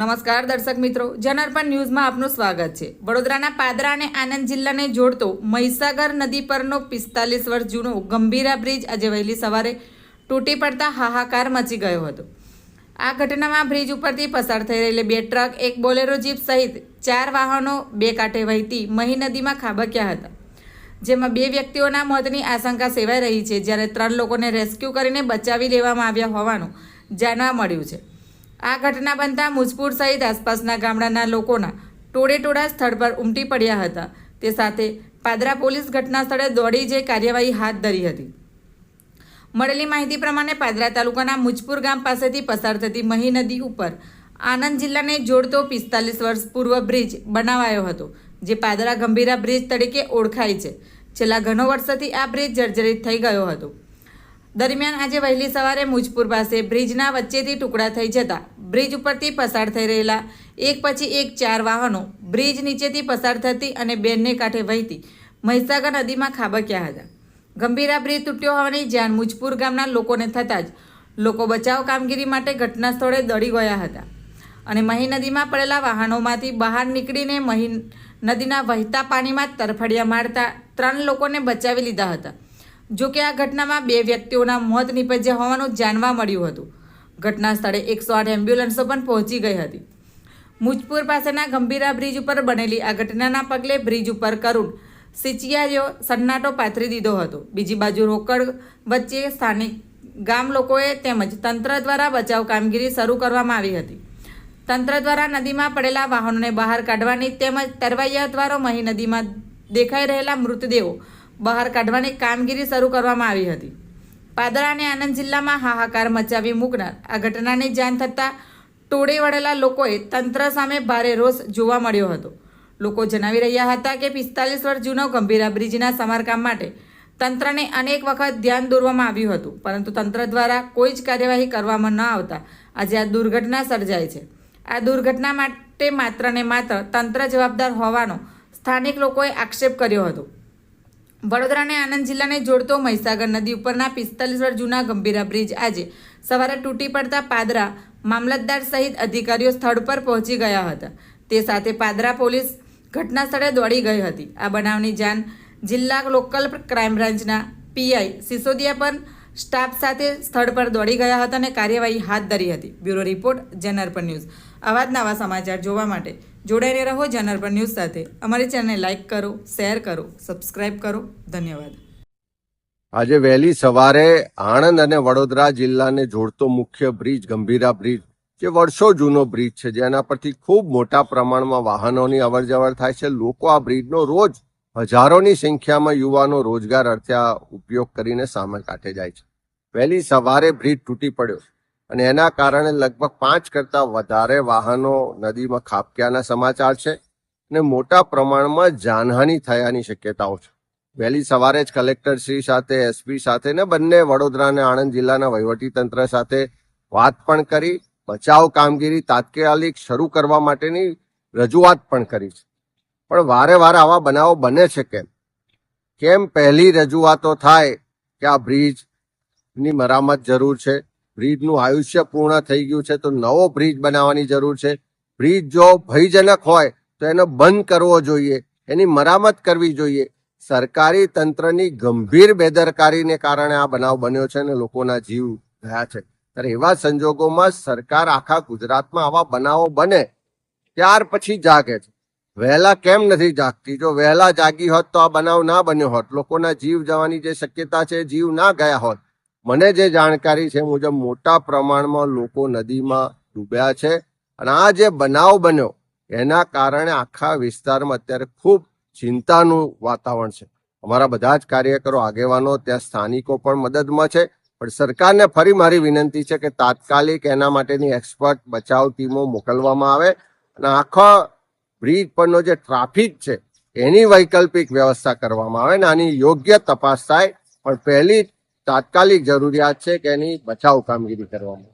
નમસ્કાર દર્શક મિત્રો, જનાર્પણ ન્યૂઝમાં આપનું સ્વાગત છે. વડોદરાના પાદરા અને આનંદ જિલ્લાને જોડતો મહીસાગર નદી પરનો પિસ્તાલીસ વર્ષ જૂનો ગંભીરા બ્રિજ આજે વહેલી સવારે તૂટી પડતા હાહાકાર મચી ગયો હતો. આ ઘટનામાં બ્રિજ ઉપરથી પસાર થઈ રહેલી બે ટ્રક, એક બોલેરો જીપ સહિત ચાર વાહનો બે કાંઠે વહેતી મહી નદીમાં ખાબક્યા હતા. જેમાં બે વ્યક્તિઓના મોતની આશંકા સેવાઈ રહી છે. જ્યારે ત્રણ લોકોને રેસ્ક્યુ કરીને બચાવી લેવામાં આવ્યા હોવાનું જાણવા મળ્યું છે. આ ઘટના બનતા મુજપુર સહિત આસપાસના ગામડાના લોકોના ટોળે ટોળા સ્થળ પર ઉમટી પડ્યા હતા. તે સાથે પાદરા પોલીસ ઘટના સ્થળે દોડી જઈ કાર્યવાહી હાથ ધરી હતી. મળેલી માહિતી પ્રમાણે પાદરા તાલુકાના મુજપુર ગામ પાસેથી પસાર થતી મહી નદી ઉપર આનંદ જિલ્લાને જોડતો પિસ્તાલીસ વર્ષ પૂર્વ બ્રિજ બનાવાયો હતો, જે પાદરા ગંભીરા બ્રિજ તરીકે ઓળખાય છે. છેલ્લા ઘણો વર્ષોથી આ બ્રિજ જર્જરિત થઈ ગયો હતો. દરમિયાન આજે વહેલી સવારે મુજપુર પાસે બ્રિજના વચ્ચેથી ટુકડા થઈ જતા બ્રિજ ઉપરથી પસાર થઈ રહેલા એક પછી એક ચાર વાહનો બ્રિજ નીચેથી પસાર થતી અને બેનને કાંઠે વહેતી મહીસાગર નદીમાં ખાબક્યા હતા. ગંભીરા બ્રિજ તૂટ્યો હોવાની જાણ મુજપુર ગામના લોકોને થતાં જ લોકો બચાવ કામગીરી માટે ઘટના સ્થળે દોડી ગયા હતા અને મહી નદીમાં પડેલા વાહનોમાંથી બહાર નીકળીને મહી નદીના વહેતા પાણીમાં તરફડિયા મારતા ત્રણ લોકોને બચાવી લીધા હતા. જો કે આ ઘટનામાં બે વ્યક્તિઓના મોત નીપજ્યા હોવાનું જાણવા મળ્યું હતું. ઘટના સ્થળે એકસો આઠ એમ્બ્યુલન્સો પણ પહોંચી ગઈ હતી. મુજપુર પાસેના ગંભીરા બ્રિજ ઉપર બનેલી આ ઘટનાના પગલે બ્રિજ ઉપર કરુણ સિચિયારીઓ સન્નાટો પાથરી દીધો હતો. બીજી બાજુ રોકડ વચ્ચે સ્થાનિક ગામ લોકોએ તેમજ તંત્ર દ્વારા બચાવ કામગીરી શરૂ કરવામાં આવી હતી. તંત્ર દ્વારા નદીમાં પડેલા વાહનોને બહાર કાઢવાની તેમજ તરવૈયા દ્વારા મહી નદીમાં દેખાઈ રહેલા મૃતદેહો બહાર કાઢવાની કામગીરી શરૂ કરવામાં આવી હતી. પાદરા અને આનંદ જિલ્લામાં હાહાકાર મચાવી મૂકનાર આ ઘટનાની જાણ થતાં ટોળે વળેલા લોકોએ તંત્ર સામે ભારે રોષ જોવા મળ્યો હતો. લોકો જણાવી રહ્યા હતા કે પિસ્તાલીસ વર્ષ જૂનો ગંભીરા બ્રિજના સમારકામ માટે તંત્રને અનેક વખત ધ્યાન દોરવામાં આવ્યું હતું, પરંતુ તંત્ર દ્વારા કોઈ જ કાર્યવાહી કરવામાં ન આવતા આજે આ દુર્ઘટના સર્જાય છે. આ દુર્ઘટના માટે માત્ર ને માત્ર તંત્ર જવાબદાર હોવાનો સ્થાનિક લોકોએ આક્ષેપ કર્યો હતો. વડોદરા અને આનંદ જિલ્લાને જોડતો મહીસાગર નદી ઉપરના પિસ્તાલીસ વર્ષ જૂના ગંભીરા બ્રિજ આજે સવારે તૂટી પડતા પાદરા મામલતદાર સહિત અધિકારીઓ સ્થળ પર પહોંચી ગયા હતા. તે સાથે પાદરા પોલીસ ઘટના સ્થળે દોડી ગઈ હતી. આ બનાવની જાણ જિલ્લા લોકલ ક્રાઇમ બ્રાન્ચના પીઆઈ સિસોદિયા પર સ્ટાફ સાથે સ્થળ પર દોડી ગયા હતા અને કાર્યવાહી હાથ ધરી હતી. બ્યુરો રિપોર્ટ જનરપર ન્યૂઝ. આવા જ નવા સમાચાર જોવા માટે જોડાઈને રહો જનરપર ન્યૂઝ સાથે. અમારી ચેનલને લાઇક કરો, શેર કરો, સબસ્ક્રાઇબ કરો. ધન્યવાદ. આજે વહેલી સવારે આણંદ અને વડોદરા જિલ્લાને જોડતો મુખ્ય બ્રિજ, ગંભીરા બ્રિજ, જે વર્ષો જૂનો બ્રિજ છે, જેના પરથી ખૂબ મોટા પ્રમાણમાં વાહનોની અવરજવર થાય છે. લોકો આ બ્રિજનો રોજ હજારોની સંખ્યામાં યુવાનો રોજગાર અર્થે ઉપયોગ કરીને સામે કાંઠે જાય છે. વહેલી સવારે બ્રિજ તૂટી પડ્યો અને એના કારણે લગભગ પાંચ કરતા વધારે વાહનો નદીમાં ખાબક્યાના સમાચાર છે અને મોટા પ્રમાણમાં જાનહાનિ થયાની શક્યતાઓ છે. વહેલી સવારે જ કલેક્ટર શ્રી સાથે, એસપી સાથે ને બંને વડોદરા અને આણંદ જિલ્લાના વહીવટી તંત્ર સાથે વાત પણ કરી, બચાવ કામગીરી તાત્કાલિક શરૂ કરવા માટેની રજૂઆત પણ કરી છે. પણ વારે વારે આવા બનાવો બને છે કેમ? કેમ પહેલી રજૂઆતો થાય કે આ બ્રિજની મરામત જરૂર છે? બ્રિજનું આયુષ્ય પૂર્ણ થઈ ગયું છે, તો નવો બ્રિજ બનાવવાની જરૂર છે. બ્રિજ જો ભયજનક હોય, તો એનો બંધ કરવો જોઈએ, એની મરામત કરવી જોઈએ. સરકારી તંત્રની ગંભીર બેદરકારીને કારણે આ બનાવ બન્યો છે અને લોકોના જીવ ગયા છે. ત્યારે એવા સંજોગોમાં સરકાર આખા ગુજરાતમાં આવા બનાવો બને, ત્યાર પછી જાગે છે. વહેલા કેમ નથી જાગતી? જો વહેલા જાગી હોત તો આ બનાવ ના બન્યો હોત. લોકોના જીવ જવાની જે શક્યતા છે, જીવ ના ગયા હોત. મને જે જાણકારી છે મુજબ મોટા પ્રમાણમાં લોકો નદીમાં ડૂબ્યા છે અને આ જે બનાવ બન્યો, એના કારણે આખા વિસ્તારમાં અત્યારે ખૂબ ચિંતાનું વાતાવરણ છે. અમારા બધા જ કાર્યકરો, આગેવાનો ત્યાં સ્થાનિકો પણ મદદમાં છે. પણ સરકારને ફરી મારી વિનંતી છે કે તાત્કાલિક એના માટેની એક્સપર્ટ બચાવ ટીમો મોકલવામાં આવે અને આખા બ્રિજ પરનો જે ટ્રાફિક છે, એની વૈકલ્પિક વ્યવસ્થા કરવામાં આવે અને આની યોગ્ય તપાસ થાય. પણ પહેલી તાત્કાલિક જરૂરિયાત છે કે એની બચાવ કામગીરી કરવામાં